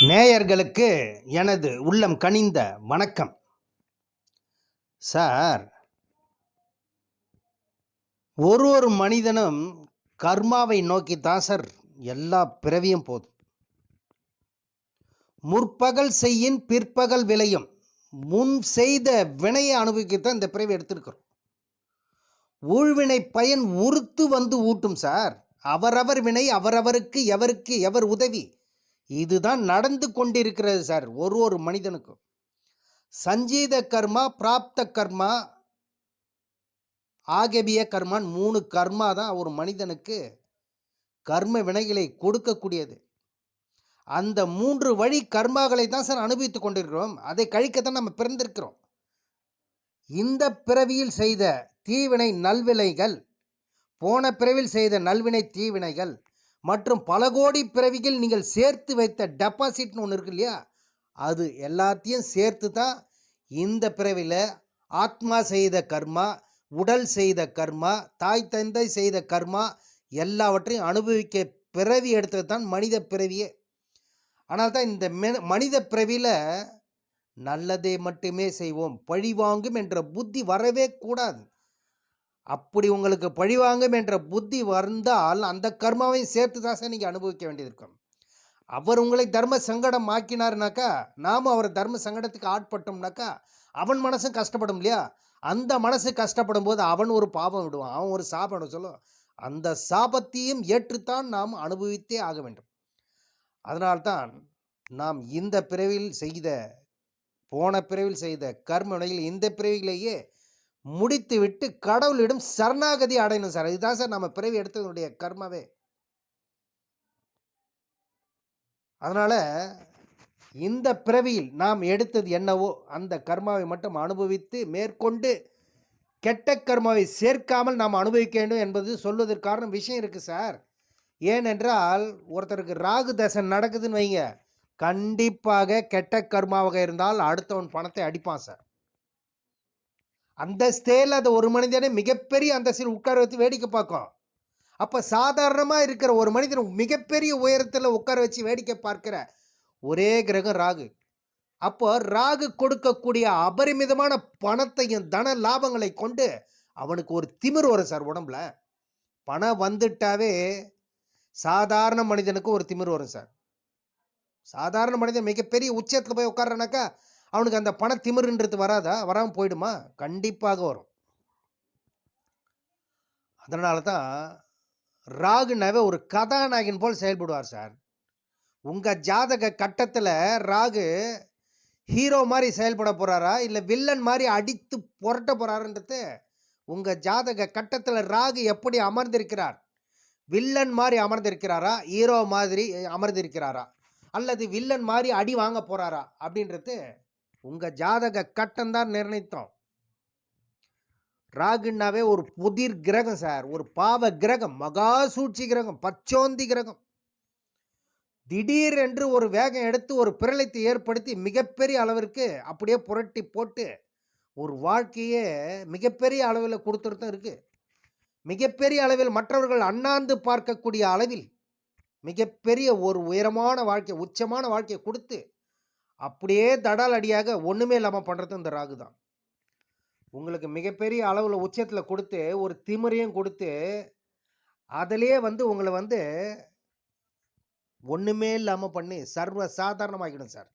நேயர்களுக்கு எனது உள்ளம் கனிந்த வணக்கம். சார் ஒரு ஒரு மனிதனும் கர்மாவை நோக்கித்தான் சார் எல்லா பிறவியும் போதும். முற்பகல் செய்யின் பிற்பகல் விளையும். முன் செய்த வினையை அனுபவிக்கத்தான் இந்த பிறவி எடுத்திருக்கிறோம். ஊழ்வினை பயன் உறுத்து வந்து ஊட்டும் சார். அவரவர் வினை அவரவருக்கு எவருக்கு எவர் உதவி இதுதான் நடந்து கொண்டிருக்கிறது சார் ஒரு ஒரு மனிதனுக்கும். சஞ்சீத கர்மா பிராப்த கர்மா ஆகபிய கர்மான் மூணு கர்மா தான் ஒரு மனிதனுக்கு கர்ம வினைகளை கொடுக்கக்கூடியது. அந்த மூன்று வழி கர்மாக்களை தான் சார் அனுபவித்துக் கொண்டிருக்கிறோம். அதை கழிக்கத்தான் நம்ம பிறந்திருக்கிறோம். இந்த பிறவியில் செய்த தீவினை நல்வினைகள் போன பிறவியில் செய்த நல்வினை தீவினைகள் மற்றும் பல கோடி பிறவிகள் நீங்கள் சேர்த்து வைத்த டெபாசிட்னு ஒன்று இருக்கு இல்லையா? அது எல்லாத்தையும் சேர்த்து தான் இந்த பிறவியில் ஆத்மா செய்த கர்மா உடல் செய்த கர்மா தாய் தந்தை செய்த கர்மா எல்லாவற்றையும் அனுபவிக்க பிறவி எடுத்தது தான் மனித பிறவியே. ஆனால் தான் இந்த மனித பிறவியில் நல்லதை மட்டுமே செய்வோம் பழிவாங்கும் என்ற புத்தி வரவே கூடாது. அப்படி உங்களுக்கு பழிவாங்கும் என்ற புத்தி வந்தால் அந்த கர்மாவையும் சேர்த்து தான் சார் நீங்கள் அனுபவிக்க வேண்டியது இருக்கும் அவர் உங்களை தர்ம சங்கடம் ஆக்கினார்னாக்கா நாம் அவர் தர்ம சங்கடத்துக்கு ஆட்பட்டோம்னாக்கா அவன் மனசும் கஷ்டப்படும் இல்லையா? அந்த மனசு கஷ்டப்படும் போது அவன் ஒரு பாவம் விடுவான். அவன் ஒரு சாபம் சொல்லும். அந்த சாபத்தையும் ஏற்றுத்தான் நாம் அனுபவித்தே ஆக வேண்டும். அதனால்தான் நாம் இந்த பிறவில் செய்த போன பிறவில் செய்த கர்ம இந்த பிறவியிலேயே முடித்துவிட்டு கடவுளிடம் சரணாகதி அடையணும் சார். இதுதான் சார் நம்ம பிறவி எடுத்ததனுடைய கர்மாவே. அதனால இந்த பிறவியில் நாம் எடுத்தது என்னவோ அந்த கர்மாவை மட்டும் அனுபவித்து மேற்கொண்டு கெட்ட கர்மாவை சேர்க்காமல் நாம் அனுபவிக்க வேண்டும் என்பது சொல்வதற்கான விஷயம் இருக்குது சார். ஏனென்றால் ஒருத்தருக்கு ராகு தசை நடக்குதுன்னு வைங்க. கண்டிப்பாக கெட்ட கர்மாவாக இருந்தால் அடுத்தவன் பணத்தை அடிப்பான் சார். அந்த ஸ்டேல அது ஒரு மனிதனை மிகப்பெரிய அந்தஸ்தில் உட்கார வச்சு வேடிக்கை பார்க்கும். அப்போ சாதாரணமாக இருக்கிற ஒரு மனிதன் மிகப்பெரிய உயரத்தில் உட்கார வச்சு வேடிக்கை பார்க்கிற ஒரே கிரகம் ராகு. அப்போ ராகு கொடுக்கக்கூடிய அபரிமிதமான பணத்தையும் தன லாபங்களை கொண்டு அவனுக்கு ஒரு திமிர் வரும் சார் உடம்புல. பணம் வந்துட்டாவே சாதாரண மனிதனுக்கு ஒரு திமிர் வரும் சார். சாதாரண மனிதன் மிகப்பெரிய உச்சத்தில் போய் உட்காரனாக்கா அவனுக்கு அந்த பண திமிருன்றது வராதா? வராமல் போயிடுமா? கண்டிப்பாக வரும். அதனால தான் ராகுனாவே ஒரு கதாநாயகன் போல் செயல்படுவார் சார். உங்கள் ஜாதக கட்டத்தில் ராகு ஹீரோ மாதிரி செயல்பட போகிறாரா இல்லை வில்லன் மாதிரி அடித்து புரட்ட போகிறாருன்றது உங்கள் ஜாதக கட்டத்தில் ராகு எப்படி அமர்ந்திருக்கிறார்? வில்லன் மாதிரி அமர்ந்திருக்கிறாரா? ஹீரோ மாதிரி அமர்ந்திருக்கிறாரா? அல்லது வில்லன் மாதிரி அடி வாங்க போகிறாரா அப்படின்றது உங்கள் ஜாதக கட்டம் தான் நிர்ணயித்தோம். ராகுன்னாவே ஒரு புதிர் கிரகம் சார். ஒரு பாவ கிரகம் மகா சூழ்ச்சி கிரகம் பச்சோந்தி கிரகம். திடீர் என்று ஒரு வேகம் எடுத்து ஒரு பிரளயத்தை ஏற்படுத்தி மிகப்பெரிய அளவிற்கு அப்படியே புரட்டி போட்டு ஒரு வாழ்க்கையே மிகப்பெரிய அளவில் கொடுத்துட்டு இருக்குது மிகப்பெரிய அளவில் மற்றவர்கள் அண்ணாந்து பார்க்கக்கூடிய அளவில் மிகப்பெரிய ஒரு உயரமான வாழ்க்கை உச்சமான வாழ்க்கையை கொடுத்து அப்படியே தடால் அடியாக ஒன்றுமே இல்லாமல் பண்ணுறது இந்த ராகு தான். உங்களுக்கு மிகப்பெரிய அளவில் உச்சத்தில் கொடுத்து ஒரு திமிரையும் கொடுத்து அதிலே வந்து உங்களை வந்து ஒன்றுமே இல்லாமல் பண்ணி சர்வ சாதாரணமாக்கிடும் சார்.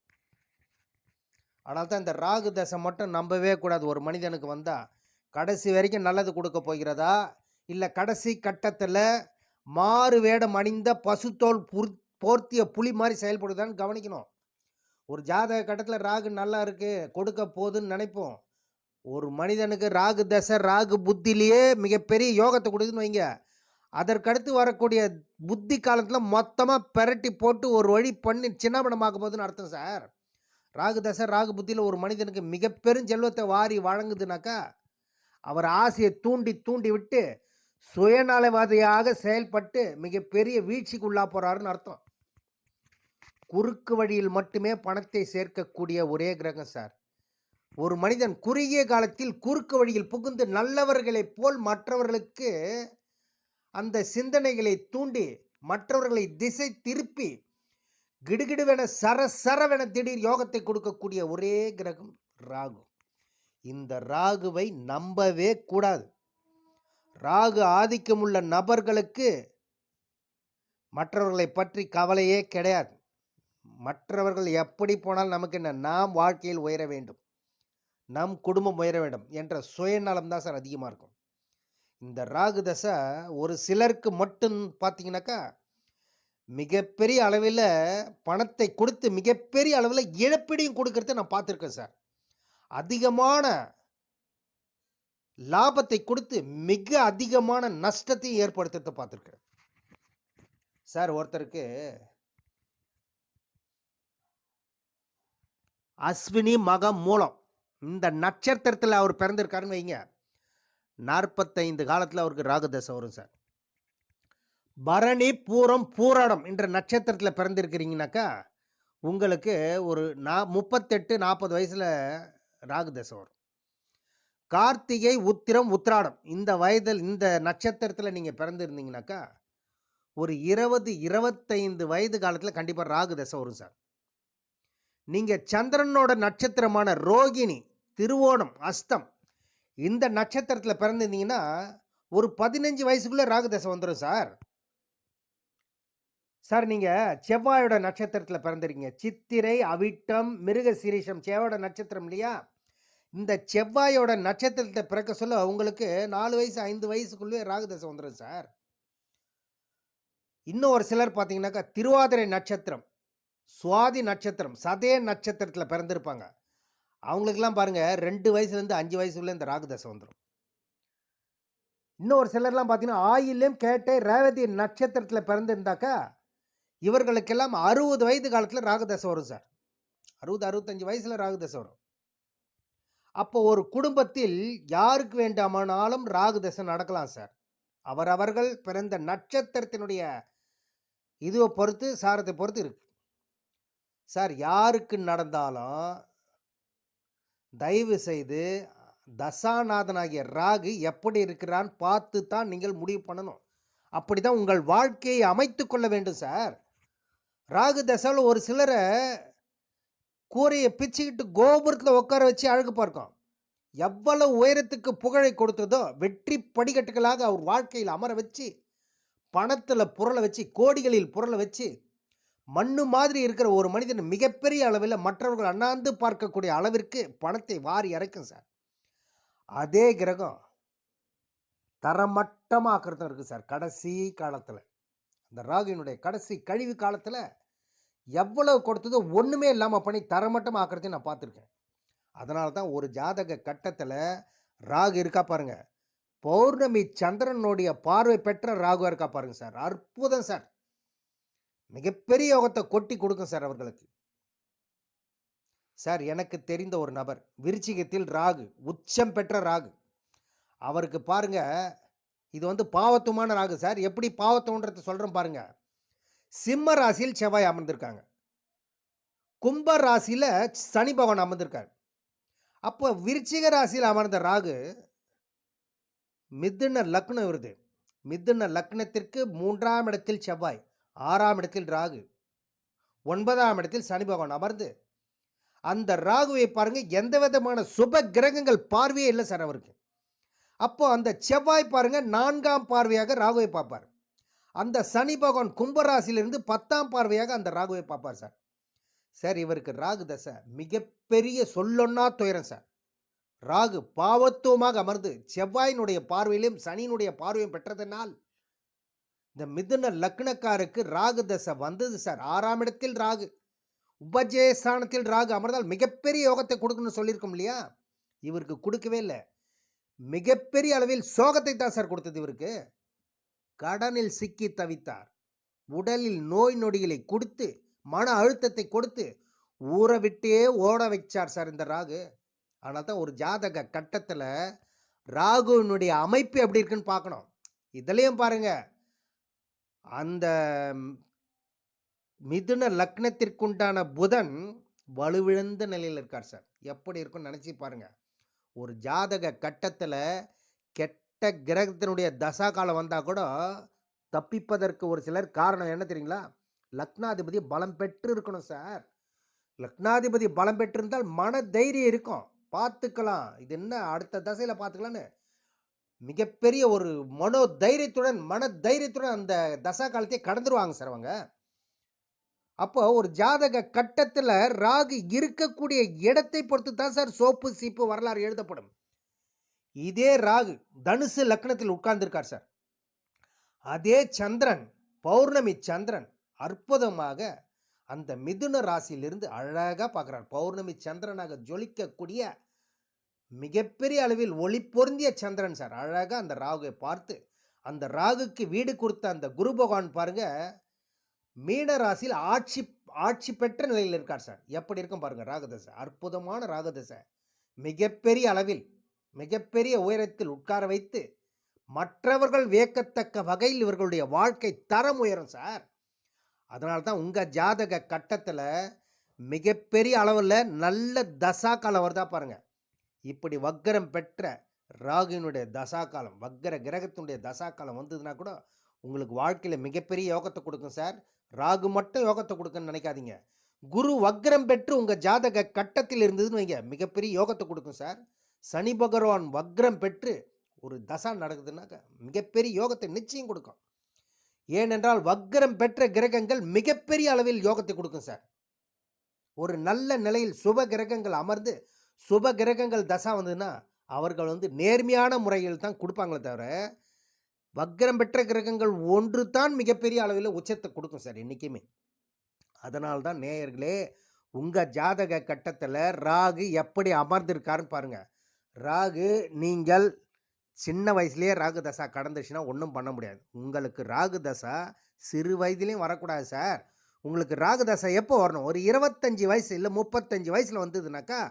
ஆனால் தான் இந்த ராகு தசை மட்டும் நம்பவே கூடாது. ஒரு மனிதனுக்கு வந்தால் கடைசி வரைக்கும் நல்லது கொடுக்க போகிறதா? இல்லை கடைசி கட்டத்தில் மாறு வேடம் அணிந்த பசுத்தோல் புர் போர்த்திய புலி மாதிரி செயல்படுதான்னு கவனிக்கணும். ஒரு ஜாதக கட்டத்தில் ராகு நல்லா இருக்குது கொடுக்க போகுதுன்னு நினைப்போம். ஒரு மனிதனுக்கு ராகு தசை ராகு புத்திலேயே மிகப்பெரிய யோகத்தை கொடுக்குதுன்னு வைங்க. அதற்கடுத்து வரக்கூடிய புத்தி காலத்தில் மொத்தமாக பெரட்டி போட்டு ஒரு வழி பண்ணி சின்னபடமாக்கும் போதுன்னு அர்த்தம் சார். ராகு தசை ராகு புத்தியில் ஒரு மனிதனுக்கு மிகப்பெரும் செல்வத்தை வாரி வழங்குதுனாக்கா அவர் ஆசையை தூண்டி தூண்டி விட்டு சுயநலவாதியாக செயல்பட்டு மிகப்பெரிய வீழ்ச்சிக்கு உள்ளா போகிறாருன்னு அர்த்தம். குறுக்கு வழியில் மட்டுமே பணத்தை சேர்க்கக்கூடிய ஒரே கிரகம் சார். ஒரு மனிதன் குறுகிய காலத்தில் குறுக்கு வழியில் புகுந்து நல்லவர்களைப் போல் மற்றவர்களுக்கு அந்த சிந்தனைகளை தூண்டி மற்றவர்களை திசை திருப்பி கிடுகிடுவென சர சரவென திடீர் யோகத்தை கொடுக்கக்கூடிய ஒரே கிரகம் ராகு. இந்த ராகுவை நம்பவே கூடாது. ராகு ஆதிக்கமுள்ள நபர்களுக்கு மற்றவர்களை பற்றி கவலையே கிடையாது. மற்றவர்கள் எப்படி போனால் நமக்கு என்ன? நாம் வாழ்க்கையில் உயர வேண்டும். நம் குடும்பம் உயர வேண்டும் என்ற சுயநலம் தான் சார் அதிகமாக இருக்கும். இந்த ராகு தசை ஒரு சிலருக்கு மட்டும் பார்த்தீங்கன்னாக்கா மிகப்பெரிய அளவில் பணத்தை கொடுத்து மிகப்பெரிய அளவில் இழப்பீடையும் கொடுக்கறத நான் பார்த்துருக்கேன் சார். அதிகமான லாபத்தை கொடுத்து மிக அதிகமான நஷ்டத்தையும் ஏற்படுத்துறத பார்த்துருக்கேன். சார் ஒருத்தருக்கு அஸ்வினி மகம் மூலம். இந்த நட்சத்திரத்தில் அவர் பிறந்திருக்காருன்னு வைங்க. நாற்பத்தைந்து காலத்தில் அவருக்கு ராகுதசை வரும் சார். பரணி பூரம் பூராடம் என்ற நட்சத்திரத்தில் பிறந்திருக்கிறீங்கனாக்கா உங்களுக்கு ஒரு நா முப்பத்தெட்டு நாற்பது வயசில் ராகுதசை வரும். கார்த்திகை உத்திரம் உத்திராடம் இந்த வயதில் இந்த நட்சத்திரத்தில் நீங்கள் பிறந்திருந்தீங்கனாக்கா ஒரு இருபது இருபத்தைந்து வயது காலத்தில் கண்டிப்பாக ராகு தசை வரும் சார். நீங்கள் சந்திரனோட நட்சத்திரமான ரோகிணி திருவோணம் அஸ்தம் இந்த நட்சத்திரத்தில் பிறந்திருந்தீங்கன்னா ஒரு பதினஞ்சு வயசுக்குள்ளே ராகு தசை வந்துடும் சார். சார் நீங்கள் செவ்வாயோட நட்சத்திரத்தில் பிறந்திருக்கீங்க. சித்திரை அவிட்டம் மிருக சீரிஷம் செவ்வாயோட நட்சத்திரம் இல்லையா? இந்த செவ்வாயோட நட்சத்திரத்தை பிறக்க சொல்ல உங்களுக்கு நாலு வயசு ஐந்து வயசுக்குள்ளே ராகு தசை வந்துடும் சார். இன்னும் ஒரு சிலர் பார்த்தீங்கன்னாக்கா திருவாதிரை நட்சத்திரம். சுவாதி நட்சத்திரம் சதய நட்சத்திரத்தில் பிறந்திருப்பாங்க. அவங்களுக்கெல்லாம் பாருங்கள் ரெண்டு வயசுலேருந்து அஞ்சு வயசுக்குள்ளே இந்த ராகு தசை வந்துடும் இன்னும் ஒரு சிலர்லாம் பார்த்தீங்கன்னா ஆயில்யம் கேட்டே ரேவதி நட்சத்திரத்தில் பிறந்திருந்தாக்கா இவர்களுக்கெல்லாம் அறுபது வயது காலத்தில் ராகுதசை வரும் சார். அறுபது அறுபத்தஞ்சு வயசில் ராகுதசை வரும். அப்போ ஒரு குடும்பத்தில் யாருக்கு வேண்டாமானாலும் ராகுதசை நடக்கலாம் சார். அவரவர்கள் பிறந்த நட்சத்திரத்தினுடைய இதுவை பொறுத்து சாரத்தை பொறுத்து இருக்குது சார் யாருக்கு நடந்தாலும் தயவு செய்து தசாநாதனாகிய ராகு எப்படி இருக்கிறான் பார்த்து தான் நீங்கள் முடிவு பண்ணணும். அப்படி தான் உங்கள் வாழ்க்கையை அமைத்து கொள்ள வேண்டும் சார். ராகு தசாவில் ஒரு சிலரை கூரையை பிச்சுக்கிட்டு கோபுரத்தில் உட்கார வச்சு அழகு பார்க்கும். எவ்வளவு உயரத்துக்கு புகழை கொடுத்ததோ வெற்றி படிக்கட்டுகளாக அவர் வாழ்க்கையில் அமர வச்சு பணத்தில் புரளை வச்சு கோடிகளில் புரளை வச்சு மண்ணு மாதிரி இருக்கிற ஒரு மனிதன் மிகப்பெரிய அளவில் மற்றவர்கள் அண்ணாந்து பார்க்கக்கூடிய அளவிற்கு பணத்தை வாரி இறைக்கும் சார். அதே கிரகம் தரமட்டமாக்கிறதும் இருக்குது சார் கடைசி காலத்தில். அந்த ராகுவினுடைய கடைசி கழிவு காலத்தில் எவ்வளவு கொடுத்ததோ ஒன்றுமே இல்லாமல் பண்ணி தரமட்டம் ஆக்கிறதையும் நான் பார்த்துருக்கேன். அதனால தான் ஒரு ஜாதக கட்டத்தில் ராகு இருக்கா பாருங்கள் பௌர்ணமி சந்திரனுடைய பார்வை பெற்ற ராகுவாக இருக்கா பாருங்கள் சார். அற்புதம் சார். மிகப்பெரிய யோகத்தை கொட்டி கொடுக்கும் சார் அவர்களுக்கு. சார் எனக்கு தெரிந்த ஒரு நபர் விருச்சிகத்தில் ராகு உச்சம் பெற்ற ராகு. அவருக்கு பாருங்க இது வந்து பாவத்துவமான ராகு சார். எப்படி பாவத்துவன்றதை சொல்கிறோம் பாருங்க. சிம்ம ராசியில் செவ்வாய் அமர்ந்திருக்காங்க. கும்ப ராசியில் சனி பகவான் அமர்ந்திருக்கார். அப்போ விருச்சிக ராசியில் அமர்ந்த ராகு மிதுன லக்னம் வருது மிதுன லக்னத்திற்கு மூன்றாம் இடத்தில் செவ்வாய். ஆறாம் இடத்தில் ராகு ஒன்பதாம் இடத்தில் சனி பகவான் அமர்ந்து அந்த ராகுவை பாருங்கள் எந்த விதமான சுப கிரகங்கள் பார்வையே இல்லை சார் அவருக்கு. அப்போ அந்த செவ்வாய் பாருங்கள் நான்காம் பார்வையாக ராகுவை பார்ப்பார். அந்த சனி பகவான் கும்பராசிலிருந்து பத்தாம் பார்வையாக அந்த ராகுவை பார்ப்பார் சார். சார் இவருக்கு ராகு தசை மிகப்பெரிய சொல்லொன்னா துயரம் சார். ராகு பாவத்துவமாக அமர்ந்து செவ்வாயினுடைய பார்வையிலும் சனியினுடைய பார்வையும் பெற்றதனால் இந்த மிதுன லக்னக்காருக்கு ராகு தசை வந்தது சார். ஆறாம் இடத்தில் ராகு. உபஜயஸ்தானத்தில் ராகு அமர்ந்தால் மிகப்பெரிய யோகத்தை கொடுக்கணும்னு சொல்லியிருக்கோம் இல்லையா? இவருக்கு கொடுக்கவே இல்லை. மிகப்பெரிய அளவில் சோகத்தை தான் சார் கொடுத்தது இவருக்கு. கடனில் சிக்கி தவித்தார். உடலில் நோய் நொடிகளை கொடுத்து மன அழுத்தத்தை கொடுத்து ஊற விட்டே ஓட வைச்சார் சார் இந்த ராகு. ஆனால் தான் ஒரு ஜாதக கட்டத்தில் ராகுவினுடைய அமைப்பு எப்படி இருக்குன்னு பார்க்கணும். இதுலேயும் பாருங்கள் அந்த மிதுன லக்னத்திற்குண்டான புதன் வலுவிழந்த நிலையில் இருக்கார் சார். எப்படி இருக்குன்னு நினச்சி பாருங்கள் ஒரு ஜாதக கட்டத்தில் கெட்ட கிரகத்தினுடைய தசா காலம் வந்தால் கூட தப்பிப்பதற்கு ஒரு சிலர் காரணம் என்ன தெரியுங்களா? லக்னாதிபதி பலம் பெற்று இருக்கணும் சார். லக்னாதிபதி பலம் பெற்றிருந்தால் மன தைரியம் இருக்கும். பார்த்துக்கலாம். இது என்ன அடுத்த தசையில் பார்த்துக்கலான்னு மிகப்பெரிய ஒரு மனோ தைரியத்துடன் மன தைரியத்துடன் அந்த தசா காலத்தையே கடந்துருவாங்க சார் அவங்க. அப்போ ஒரு ஜாதக கட்டத்தில் ராகு இருக்கக்கூடிய இடத்தை பொறுத்து தான் சார் சோப்பு சீப்பு வரலாறு எழுதப்படும். இதே ராகு தனுசு லக்னத்தில் உட்கார்ந்திருக்கார் சார். அதே சந்திரன் பௌர்ணமி சந்திரன் அற்புதமாக அந்த மிதுன ராசியிலிருந்து அழகாக பார்க்குறார். பௌர்ணமி சந்திரனாக ஜொலிக்கக்கூடிய மிகப்பெரிய அளவில் ஒளி பொருந்திய சந்திரன் சார். அழகாக அந்த ராகுவை பார்த்து அந்த ராகுக்கு வீடு கொடுத்த அந்த குரு பகவான் பாருங்க மீன ராசியில் ஆட்சி ஆட்சி பெற்ற நிலையில் இருக்கார் சார். எப்படி இருக்கும் பாருங்கள் ராகதசை. அற்புதமான ராகதசை. மிகப்பெரிய அளவில் மிகப்பெரிய உயரத்தில் உட்கார வைத்து மற்றவர்கள் வியக்கத்தக்க வகையில் இவர்களுடைய வாழ்க்கை தரம் உயரும் சார். அதனால தான் உங்கள் ஜாதக கட்டத்தில் மிகப்பெரிய அளவில் நல்ல தசா காலம் வருதா பாருங்கள் இப்படி வக்கரம் பெற்ற ராகுனுடைய தசா காலம் வக்கர கிரகத்தினுடைய தசா காலம் வந்ததுன்னா கூட உங்களுக்கு வாழ்க்கையில் மிகப்பெரிய யோகத்தை கொடுக்கும் சார். ராகு மட்டும் யோகத்தை கொடுக்குன்னு நினைக்காதீங்க. குரு வக்ரம் பெற்று உங்கள் ஜாதக கட்டத்தில் இருந்ததுன்னு வைங்க மிகப்பெரிய யோகத்தை கொடுக்கும் சார். சனி பகவான் வக்ரம் பெற்று ஒரு தசா நடக்குதுன்னாக்க மிகப்பெரிய யோகத்தை நிச்சயம் கொடுக்கும். ஏனென்றால் வக்ரம் பெற்ற கிரகங்கள் மிகப்பெரிய அளவில் யோகத்தை கொடுக்கும் சார். ஒரு நல்ல நிலையில் சுப கிரகங்கள் அமர்ந்து சுப கிரகங்கள் தசா வந்ததுன்னா அவர்கள் வந்து நேர்மையான முறையில் தான் கொடுப்பாங்களே தவிர வக்ரம் பெற்ற கிரகங்கள் ஒன்று தான் மிகப்பெரிய அளவில் உச்சத்தை கொடுக்கும் சார் என்றைக்குமே அதனால்தான் தான் நேயர்களே உங்கள் ஜாதக கட்டத்தில் ராகு எப்படி அமர்ந்திருக்காருன்னு பாருங்கள் ராகு நீங்கள் சின்ன வயசுலேயே ராகு தசா கடந்துச்சுன்னா ஒன்றும் பண்ண முடியாது. உங்களுக்கு ராகு தசா சிறு வயதுலேயும் வரக்கூடாது சார். உங்களுக்கு ராகு தசை எப்போ வரணும்? ஒரு இருபத்தஞ்சி வயசு இல்லை முப்பத்தஞ்சு வயசில் வந்ததுனாக்கா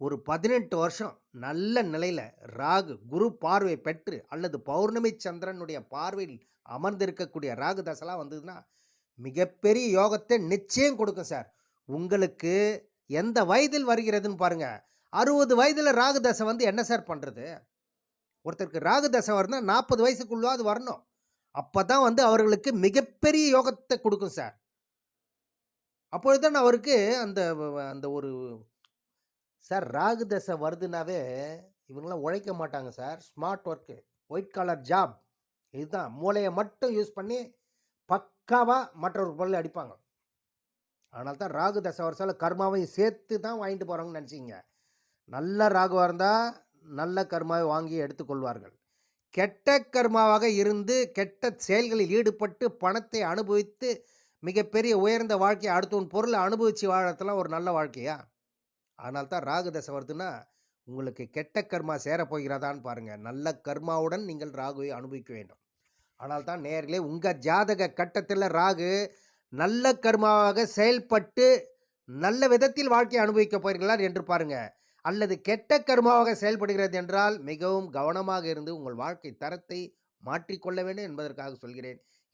ஒரு பதினெட்டு வருஷம் நல்ல நிலையில் ராகு குரு பார்வை பெற்று அல்லது பௌர்ணமி சந்திரனுடைய பார்வையில் அமர்ந்திருக்கக்கூடிய ராகு தசைலாம் வந்ததுன்னா மிகப்பெரிய யோகத்தை நிச்சயம் கொடுக்கும் சார். உங்களுக்கு எந்த வயதில் வருகிறதுன்னு பாருங்கள் அறுபது வயதில் ராகு தசை வந்து என்ன சார் பண்ணுறது ஒருத்தருக்கு ராகு தசை வரணும் நாற்பது வயசுக்குள்ளே அது வரணும். அப்போ தான் வந்து அவர்களுக்கு மிகப்பெரிய யோகத்தை கொடுக்கும் சார். அப்பொழுது தான் அவருக்கு அந்த அந்த ஒரு சார் ராகு தசை வருதுனாவே இவங்களாம் உழைக்க மாட்டாங்க sir. Smart work white collar job. இதுதான். மூளையை மட்டும் யூஸ் பண்ணி பக்காவாக மற்றொரு பொருள் அடிப்பாங்க. அதனால தான் ராகு தசை வருஷால கர்மாவையும் சேர்த்து தான் வாங்கிட்டு போகிறாங்கன்னு நினச்சிங்க நல்ல ராகுவாக இருந்தால் நல்ல கர்மாவை வாங்கி எடுத்துக்கொள்வார்கள் கெட்ட கர்மாவாக இருந்து கெட்ட செயல்களில் ஈடுபட்டு பணத்தை அனுபவித்து மிகப்பெரிய உயர்ந்த வாழ்க்கையை அடுத்தவன் பொருளை அனுபவித்து வாழறதுலாம் ஒரு நல்ல வாழ்க்கையா? அதனால தான் ராகு தசை வருதுன்னா உங்களுக்கு கெட்ட கர்மா சேரப்போகிறதான்னு பாருங்கள் நல்ல கர்மாவுடன் நீங்கள் ராகுவை அனுபவிக்க வேண்டும். ஆனால் தான் நேரிலே உங்கள் ஜாதக கட்டத்தில் ராகு நல்ல கர்மாவாக செயல்பட்டு நல்ல விதத்தில் வாழ்க்கையை அனுபவிக்க போகிறீர்களா என்று பாருங்கள் அல்லது கெட்ட கர்மாவாக செயல்படுகிறது என்றால் மிகவும் கவனமாக இருந்து உங்கள் வாழ்க்கை தரத்தை மாற்றிக்கொள்ள வேண்டும் என்பதற்காக சொல்கிறேன்.